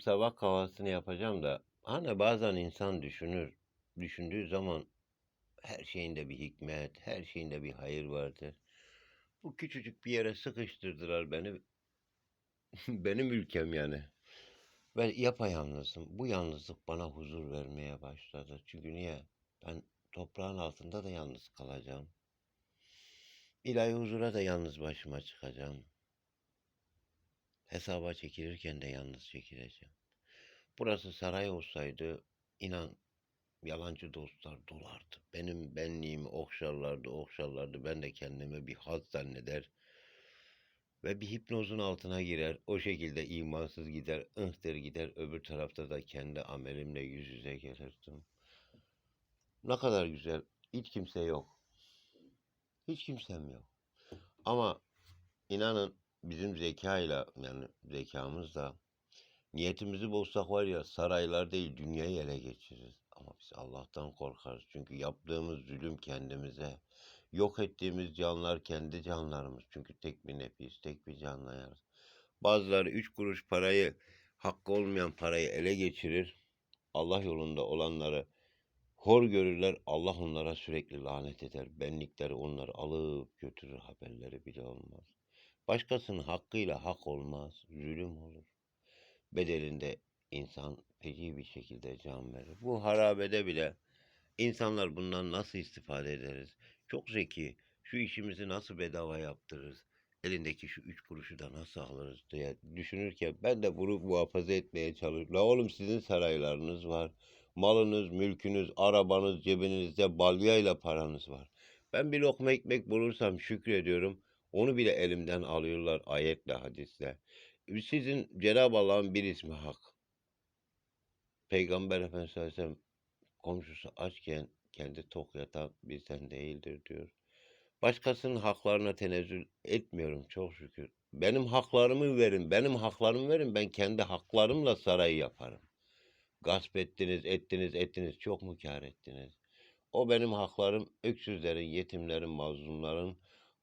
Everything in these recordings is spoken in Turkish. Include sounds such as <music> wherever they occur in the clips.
sabah kahvaltısını yapacağım da hani bazen insan düşünür. Düşündüğü zaman her şeyinde bir hikmet, her şeyinde bir hayır vardır. Bu küçücük bir yere sıkıştırdılar beni. <laughs> Benim ülkem yani. Ben yapayalnızım. Bu yalnızlık bana huzur vermeye başladı. Çünkü niye? Ben toprağın altında da yalnız kalacağım. İlahi huzura da yalnız başıma çıkacağım. Hesaba çekilirken de yalnız çekileceğim. Burası saray olsaydı inan yalancı dostlar dolardı. Benim benliğimi okşarlardı, okşarlardı. Ben de kendimi bir haz zanneder ve bir hipnozun altına girer. O şekilde imansız gider, ıhtır gider. Öbür tarafta da kendi amelimle yüz yüze gelirdim. Ne kadar güzel. Hiç kimse yok. Hiç kimsem yok. Ama inanın bizim zekayla yani zekamızla niyetimizi bozsak var ya saraylar değil dünyayı ele geçiririz. Ama biz Allah'tan korkarız. Çünkü yaptığımız zulüm kendimize. Yok ettiğimiz canlar kendi canlarımız. Çünkü tek bir nefis, tek bir canla yarar. Bazıları üç kuruş parayı, hakkı olmayan parayı ele geçirir. Allah yolunda olanları hor görürler. Allah onlara sürekli lanet eder. Benlikleri onları alıp götürür. Haberleri bile olmaz. Başkasının hakkıyla hak olmaz. Zulüm olur. Bedelinde insan feci bir şekilde can verir. Bu harabede bile insanlar bundan nasıl istifade ederiz? Çok zeki. Şu işimizi nasıl bedava yaptırırız? Elindeki şu üç kuruşu da nasıl alırız diye düşünürken ben de bunu muhafaza etmeye çalışıyorum. La oğlum sizin saraylarınız var. Malınız, mülkünüz, arabanız, cebinizde balyayla paranız var. Ben bir lokma ekmek bulursam şükrediyorum. Onu bile elimden alıyorlar ayetle, hadisle. Sizin Cenab-ı Allah'ın bir ismi hak. Peygamber Efendimiz sallallahu aleyhi ve sellem komşusu açken kendi tok yatan bizden değildir diyor. Başkasının haklarına tenezzül etmiyorum çok şükür. Benim haklarımı verin, benim haklarımı verin. Ben kendi haklarımla sarayı yaparım. Gasp ettiniz, ettiniz, ettiniz. Çok mu kâr ettiniz? O benim haklarım, öksüzlerin, yetimlerin, mazlumların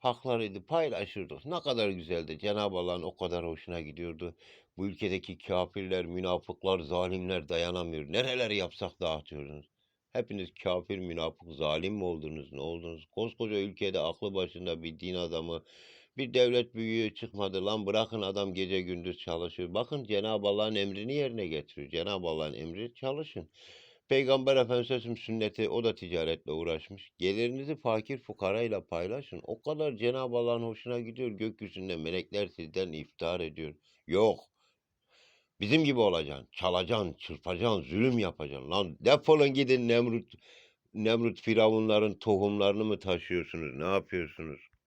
haklarıydı. Paylaşırdık. Ne kadar güzeldi. Cenab-ı Allah'ın o kadar hoşuna gidiyordu. Bu ülkedeki kafirler, münafıklar, zalimler dayanamıyor. Nereler yapsak dağıtıyorsunuz. Hepiniz kafir, münafık, zalim mi oldunuz, ne oldunuz? Koskoca ülkede aklı başında bir din adamı, bir devlet büyüğü çıkmadı. Lan bırakın adam gece gündüz çalışıyor. Bakın Cenab-ı Allah'ın emrini yerine getiriyor. Cenab-ı Allah'ın emri çalışın. Peygamber Efendimiz'in sünneti o da ticaretle uğraşmış. Gelirinizi fakir fukarayla paylaşın. O kadar Cenab-ı Allah'ın hoşuna gidiyor. Gökyüzünde melekler sizden iftihar ediyor. Yok. Bizim gibi olacaksın. Çalacaksın, çırpacaksın, zulüm yapacaksın. Lan defolun gidin Nemrut, Nemrut Firavunların tohumlarını mı taşıyorsunuz? Ne yapıyorsunuz?